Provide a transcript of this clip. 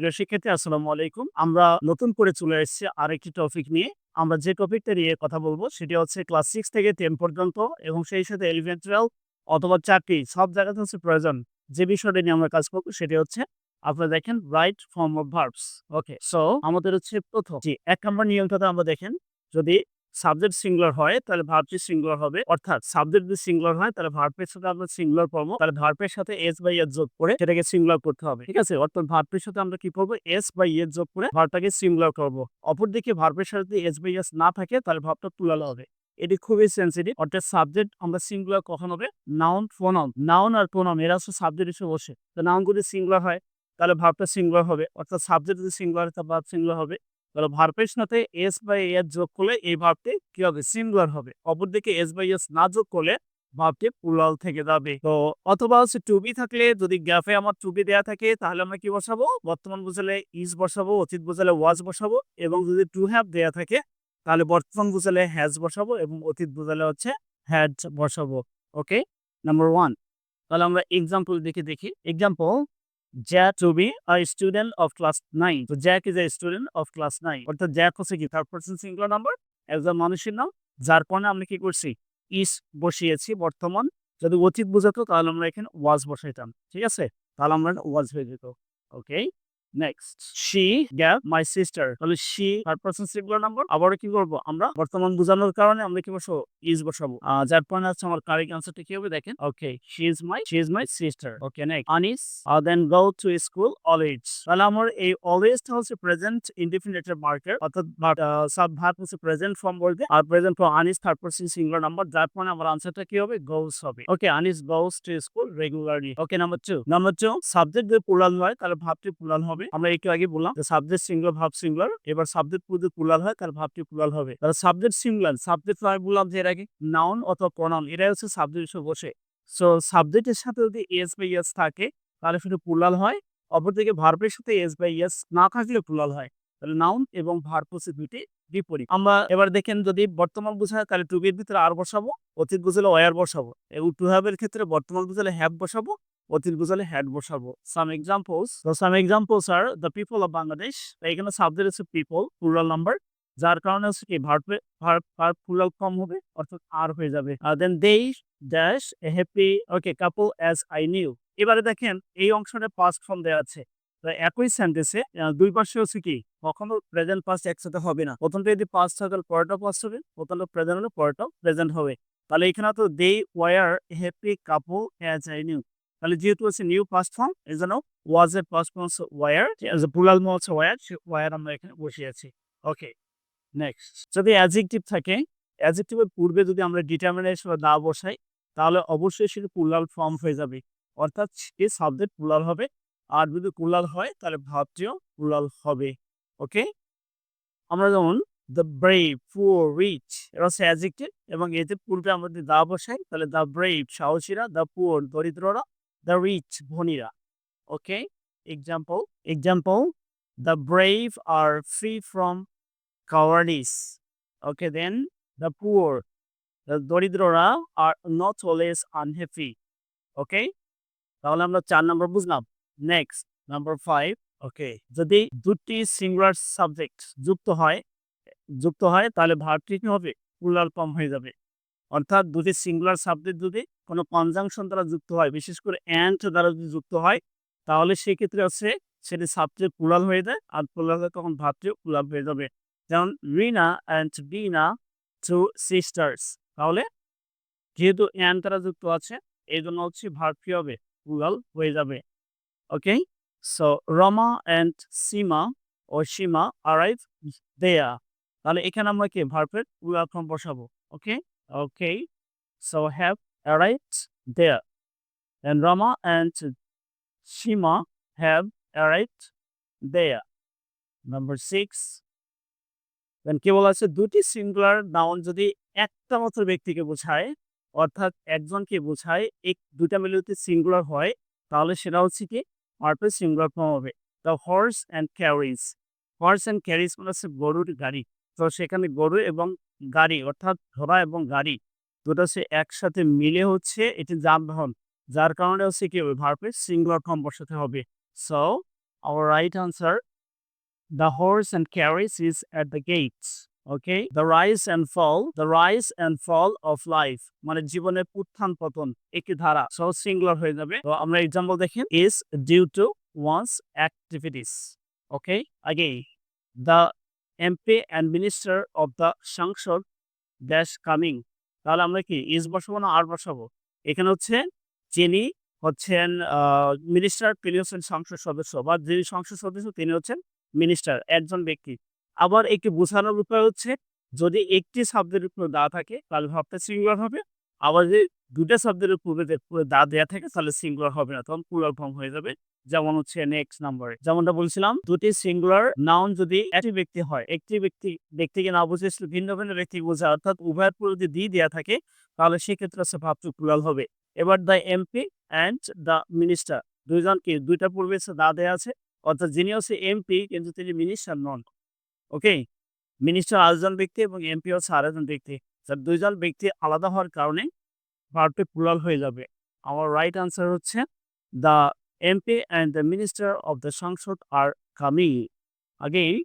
প্রিয় শিক্ষার্থী, আসসালামু আলাইকুম। আমরা নতুন করে চলে এসেছি আরেকটি টপিক নিয়ে। আমরা যে টপিকটা নিয়ে কথা বলব, সেটি হচ্ছে ক্লাস সিক্স থেকে টেন পর্যন্ত এবং সেই সাথে ইলেভেন টুয়েলভ অথবা চাকরি সব জায়গাতে হচ্ছে প্রয়োজন যে বিষয়টা নিয়ে আমরা কাজ করব, সেটি হচ্ছে আপনারা দেখেন right form of verbs okay so আমাদের হচ্ছে প্রথম, জি, এক নম্বর নিয়মটাতে আমরা দেখেন, যদি সাবজেক্ট সিঙ্গুলার হয়, তাহলে ভার্বটি সিঙ্গুলার হবে। অর্থাৎ সাবজেক্ট যদি সিঙ্গুলার হয়, তাহলে ভার্বের সাথে আমরা সিঙ্গুলার করব তাহলে ভার্বের সাথে এস বাই এস যোগ করে সেটাকে সিঙ্গুলার করতে হবে। ঠিক আছে? অর্থাৎ ভার্বের সাথে আমরা কি করব এস বাই এস যোগ করে ভার্বটাকে সিঙ্গুলার করব। অপরদিকে ভার্বের সাথে যদি এস বাই এস না থাকে, তাহলে ভার্বটা প্লুরাল হবে। এটি খুবই সেন্সিটিভ অর্থাৎ সাবজেক্ট আমরা সিঙ্গুলার কখন হবে? নাউন প্রোনাউন নাউন আর প্রোনাউন এরা হচ্ছে সাবজেক্ট হিসেবে বসে। তো নাউন যদি সিঙ্গুলার হয়, তাহলে ভাবটা সিঙ্গুলার হবে। অর্থাৎ সাবজেক্ট যদি সিঙ্গুলার হয়, তাহলে ভার্ব সিঙ্গুলার হবে। তাহলে ভার্বের সাথে এস বাই এস যোগ করলে এই ভার্বটি কি হবে? সিঙ্গুলার হবে। অপরদিকে এস বাই এস না যোগ করলে ভাবটি প্লুরাল থেকে যাবে। তো অথবা হচ্ছে টু বি থাকলে যদি গ্যাফে আমার টু বি দেওয়া থাকে, তাহলে আমরা কি বসাবো? বর্তমান বোঝালে ইজ বসাবো, অতীত বোঝালে ওয়াজ বসাবো এবং যদি টু হ্যাভ দেওয়া থাকে, তাহলে বর্তমান বোঝালে হ্যাজ বসাবো এবং অতীত বোঝালে হচ্ছে হ্যাড বসাবো। ওকে নাম্বার ওয়ান তাহলে আমরা এক্সাম্পল দেখে দেখি। Example Jack to be a student of class nine তো Jack is a student of class nine অর্থাৎ জ্যাক হচ্ছে কি? থার্ড পার্সন সিঙ্গুলার নাম্বার একজন মানুষের নাম, যার কারণে আমরা কি করছি? ইস বসিয়েছি বর্তমান। যদি অতীত বোঝাতো, তাহলে আমরা এখানে ওয়াজ বসাইতাম। ঠিক আছে? তাহলে আমরা ওয়াজ হয়ে যেত। Okay next she gap my sister তাহলে she third person singular number আবারও কি করব? আমরা বর্তমান বোঝানোর কারণে আমরা কি বসাবো? ইজ বসাবো। যার পয়েন্ট আছে আমার কারেক্ট আনসারটা কি হবে দেখেন? Okay she is my she is my sister okay next Anis then go to school always তাহলে আমার এই অলওয়েজটা হচ্ছে প্রেজেন্ট ইনডিফিনিটের মার্কার অর্থাৎ সাব ভার্ব হচ্ছে প্রেজেন্ট ফর্ম বলতে, আর present form Anis third person singular number যার পয়েন্ট আমার আনসারটা কি হবে? গোস হবে। Okay Anis goes to school regularly okay number two number two subject যদি পুরাল হয়, তাহলে ভাবটি পুরাল হবে আমরা একটু আগে বললাম সাবজেক্ট সিঙ্গুলার ভাব সিঙ্গুলার এবার সাবজেক্ট যদি পুরাল হয় তাহলে ভাবটি পুরাল হবে। তাহলে সাবজেক্ট সিঙ্গুলার সাবজেক্ট আমি বললাম যে এর আগে নাউন অথবা প্রনাউন এরাই হচ্ছে সাবজেক্ট হিসেবে বসে। সো সাবজেক্টের সাথে যদি এস বাই এস থাকে, তাহলে শুধু পুলাল হয়। অপরদিকে ভার্বের সাথে এস বাই এস না থাকলে পুলাল হয়। তাহলে নাউন এবং ভার্ব হচ্ছে দুইটি বিপরীত। আমরা এবার দেখেন যদি বর্তমান বোঝায়, তাহলে টু বির ভিতরে আর বসাবো, অতীত বোঝালে ওয়ার বসাবো। এবং টু হ্যাভের ক্ষেত্রে বর্তমান বোঝালে হ্যাভ বসাবো অতীত বোঝালে হ্যাড বসাবো। সাম এক্সাম্পলস সাম এক্সাম্পলস আর দ্য পিপল অফ বাংলাদেশ এখানে সাবজেক্ট হচ্ছে পিপল প্লুরাল নাম্বার যার কারণে হচ্ছে কি ভার্বে ভার্ব ফর্ম হবে, অর্থাৎ আর হয়ে যাবে। Then they dash a happy okay couple as I knew এবারে দেখেন, এই অংশটা পাস্ট ফর্ম দেওয়া আছে। একই সেন্টেন্সে দুই পাশে হচ্ছে কি, কখনো প্রেজেন্ট পাস্ট একসাথে হবে না। প্রথমটা যদি পাস্ট তাহলে পরেরটাও পাস্ট হবে। প্রথমটা প্রেজেন্ট হলে পরেরটাও প্রেজেন্ট হবে। তাহলে এখানে তো they were happy couple as I knew তাহলে যেহেতু হচ্ছে নিউ পাস্ট ফর্ম এই জন্য ওয়াজ এর পাস্ট ফর্ম ওয়ার পুলাল মো হচ্ছে ওয়ার সে ওয়ার আমরা এখানে বসিয়েছি ওকে নেক্সট যদি অ্যাজেক্টিভ থাকে অ্যাজেক্টিভের পূর্বে যদি আমরা ডিটারমিনেশন না বসাই, তাহলে অবশ্যই সেটা পুলাল ফর্ম হয়ে যাবে। অর্থাৎ সে সাবজেক্ট পুলাল হবে, আর যদি পুলাল হয়, তাহলে ভাবটিও পুলাল হবে। ওকে আমরা যেমন দ্য ব্রেভ পুয়ার রিচ এটা হচ্ছে অ্যাজেক্টিভ এবং এতে পূর্বে আমরা যদি দা বসাই, তাহলে দ্য ব্রেভ সাহসীরা দ্য পুয়ার দরিদ্ররা দ্য রিচ ধনীরা okay example example the brave are free from. Okay, then the poor, the দরিদ্ররা are not always unhappy. Okay? তাহলে আমরা চার নম্বর বুঝলাম নেক্সট নাম্বার ফাইভ ওকে যদি দুটি সিঙ্গুলার সাবজেক্ট যুক্ত হয় যুক্ত হয় তাহলে ভার্বটি কি হবে প্লুরাল ফর্ম হয়ে যাবে অর্থাৎ দুটি সিঙ্গুলার সাবজেক্ট যদি কোনো কনজাংশন দ্বারা যুক্ত হয়, বিশেষ করে অ্যান্ড দ্বারা যদি যুক্ত হয়, তাহলে সেক্ষেত্রে হচ্ছে সেটি সাবজেক্ট প্লুরাল হয়ে যায় আর প্লুরাল তখন ভার্বটিও প্লুরাল হয়ে যাবে। যেমন Rina and Bina two sisters তাহলে যেহেতু অ্যান তারা যুক্ত আছে, এই জন্য হচ্ছে কি হবে প্লুরাল হয়ে যাবে। Okay so Rama and Sima O Sima arrive দেয়া তাহলে এখানে আমরা কি ভার্বের প্লুরাল ফর্ম বসাবো? Okay okay so have arrived there and Rama and Shima have arrived there. Number six, then কি আছে দুটি সিঙ্গুলার নাউন যদি একটা মাত্র ব্যক্তিকে বোঝায় অর্থাৎ একজনকে বোঝায় এক দুটা মিলে যদি সিঙ্গুলার হয় তাহলে সেটা হচ্ছে কি পারফেক্ট সিঙ্গুলার ফর্ম হবে। The horse and carriage horse and carriage মানে হচ্ছে গরুর গাড়ি। তো সেখানে গরু এবং গাড়ি অর্থাৎ ঘোড়া এবং গাড়ি দুটো হচ্ছে একসাথে মিলে হচ্ছে এটি যানবাহন। যার কারণে হচ্ছে কি ভারপের সিঙ্গুলার ফর্ম বসাতে হবে। So our right answer the horse and carriage is at the gates okay the rise and fall the rise and fall of life মানে জীবনের উত্থান পতন, একটি ধারা সহ সিঙ্গুলার হয়ে যাবে। তো আমরা এক্সাম্পল দেখি। Is due to one's activities okay আগে the MP and minister of the Sansad dash coming তাহলে আমরা কি ইজ বসাবো না আর বসাবো? এখানে হচ্ছে যিনি হচ্ছেন মিনিস্টার তিনি হচ্ছেন সংসদ সদস্য, বা যিনি সংসদ সদস্য তিনি হচ্ছেন মিনিস্টার একজন ব্যক্তি। আবার একটি বোঝানোর উপায় হচ্ছে, যদি একটি শব্দের উপর দা থাকে, তাহলে ভাবটা সিঙ্গুলার হবে। আবার যদি দুটা শব্দের উপরে দে- দেয়া থাকে, তাহলে সিঙ্গুলার হবে না, তখন প্লুরাল ফর্ম হয়ে যাবে। যেমন হচ্ছে নেক্সট নাম্বারে যেমনটা বলছিলাম, দুটি সিঙ্গুলার নাউন যদি একটি ব্যক্তি হয়, একটি ব্যক্তি ব্যক্তিকে না বুঝে ভিন্ন ভিন্ন ব্যক্তি বোঝা, অর্থাৎ উভয়ের পুরো যদি দি দেয়া থাকে, তাহলে সেক্ষেত্রে হচ্ছে ভাবটু প্লুরাল হবে। এবার the MP and the minister দুইজনকে দুইটা পূর্বে দা দেয়া আছে, অর্থাৎ যিনি হচ্ছে এমপি কিন্তু তিনি মিনিস্টার নন। ওকে মিনিস্টার আরেকজন ব্যক্তি এবং এমপি হচ্ছে আরেকজন ব্যক্তি। স্যার দুইজন ব্যক্তি আলাদা হওয়ার কারণে ভার্বটি প্লুরাল হয়ে যাবে। আমার রাইট আনসার হচ্ছে the MP and the minister of the Sansad are coming again